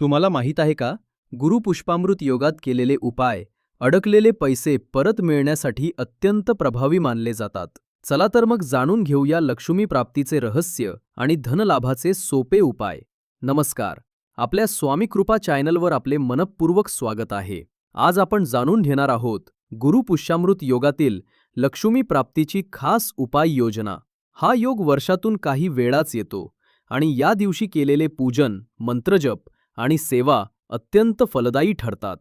तुम्हाला माहीत आहे का? गुरुपुष्पामृत योगात केलेले उपाय अडकलेले पैसे परत मिळण्यासाठी अत्यंत प्रभावी मानले जातात. चला तर मग जाणून घेऊया लक्ष्मी प्राप्तीचे रहस्य आणि धनलाभाचे सोपे उपाय. नमस्कार. आपल्या स्वामी कृपा चॅनलवर आपले मनपूर्वक स्वागत आहे. आज आपण जाणून घेणार आहोत गुरुपुष्यामृत योगातील लक्ष्मी प्राप्तीची खास उपाय योजना. हा योग वर्षातून काही वेळाच येतो आणि या दिवशी केलेले पूजन मंत्रजप आणि सेवा अत्यंत फलदायी ठरतात.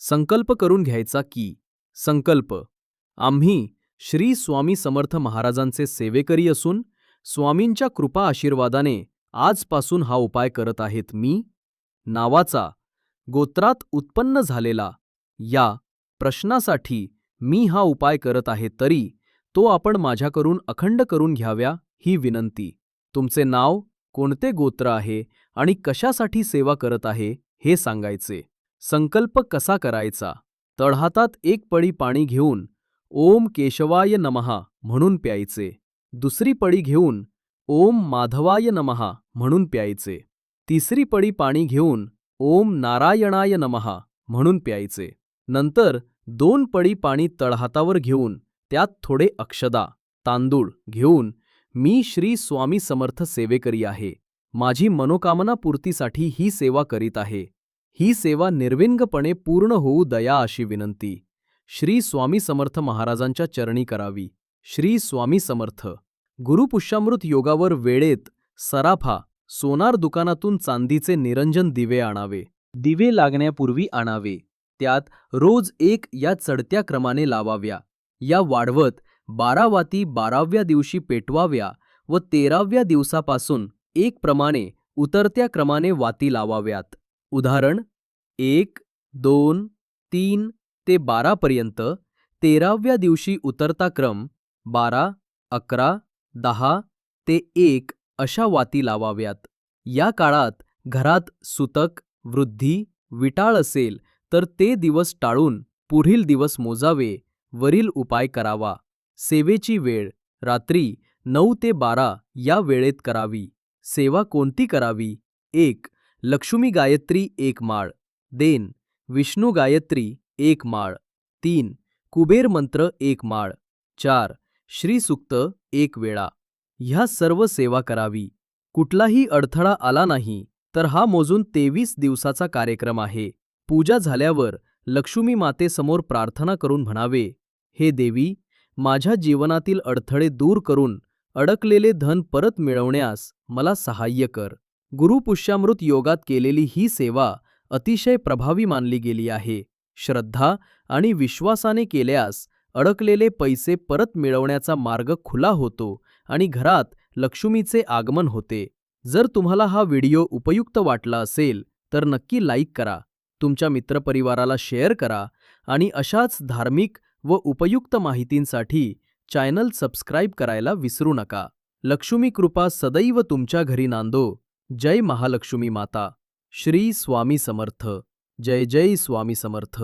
संकल्प करून घ्यायचा की संकल्प आम्ही श्री स्वामी समर्थ महाराजांचे सेवेकरी असून स्वामींच्या कृपा आशीर्वादाने आजपासून हा उपाय करत आहेत मी नावाचा गोत्रात उत्पन्न झालेला या प्रश्नासाठी मी हा उपाय करत आहे तरी तो आपण माझ्याकडून अखंड करून घ्याव्या ही विनंती. तुमचे नाव कोणते गोत्र आहे आणि कशासाठी सेवा करत आहे हे सांगायचे. संकल्प कसा करायचा? तळहातात एक पळी पाणी घेऊन ओम केशवाय नमहा म्हणून प्यायचे. दुसरी पळी घेऊन ओम माधवाय नमहा म्हणून प्यायचे. तिसरी पळी पाणी घेऊन ओम नारायणाय नमहा म्हणून प्यायचे. नंतर दोन पळी पाणी तळहातावर घेऊन त्यात थोडे अक्षदा तांदूळ घेऊन मी श्री स्वामी समर्थ सेवेकरी आहे. माझी मनोकामना पूर्तीसाठी ही सेवा करीत आहे. ही सेवा निर्विंगपणे पूर्ण होऊ दया अशी विनंती. श्री स्वामी समर्थ महाराजांच्या चरणी करावी. श्री स्वामी समर्थ. गुरुपुष्यामृत योगावर वेळेत सराफा सोनार दुकानातून चांदीचे निरंजन दिवे आणावे. दिवे लागण्यापूर्वी आणावे. त्यात रोज एक या चढत्या क्रमाने लावाव्या. या वाढवत बारा वाती बाराव्या दिवशी पेटवाव्या व तेराव्या दिवसापासून एक प्रमाणे उतरत्या क्रमाने वाती लावाव्यात. उदाहरण एक दोन तीन ते बारापर्यंत तेराव्या दिवशी उतरता क्रम बारा अकरा दहा ते एक अशा वाती लावाव्यात. या काळात घरात सुतक वृद्धी विटाळ असेल तर ते दिवस टाळून पुढील दिवस मोजावे वरील उपाय करावा. सेवेची वेळ रात्री नऊ ते बारा या वेळेत करावी. सेवा कोणती करावी? एक लक्ष्मी गायत्री एक माळ. देन विष्णू गायत्री एक माळ. तीन कुबेर मंत्र एक माळ. चार श्रीसुक्त एक वेळा. ह्या सर्व सेवा करावी. कुठलाही अडथळा आला नाही तर हा मोजून तेवीस दिवसाचा कार्यक्रम आहे. पूजा झाल्यावर लक्ष्मी मातेसमोर प्रार्थना करून म्हणावे हे देवी माझ्या जीवनातील अडथळे दूर करून अडकलेले धन परत मिळवण्यास मला सहाय्य कर. गुरुपुष्यामृत योगात केलेली ही सेवा अतिशय प्रभावी मानली गेली आहे. श्रद्धा आणि विश्वासाने केल्यास अडकलेले पैसे परत मिळवण्याचा मार्ग खुला होतो आणि घरात लक्ष्मीचे आगमन होते. जर तुम्हाला हा व्हिडिओ उपयुक्त वाटला असेल तर नक्की लाईक करा. तुमच्या मित्रपरिवाराला शेअर करा आणि अशाच धार्मिक व उपयुक्त माहितींसाठी चॅनल सबस्क्राईब करायला विसरू नका. लक्ष्मी कृपा सदैव तुमच्या घरी नांदो. जय महालक्ष्मी माता. श्री स्वामी समर्थ. जय जय स्वामी समर्थ.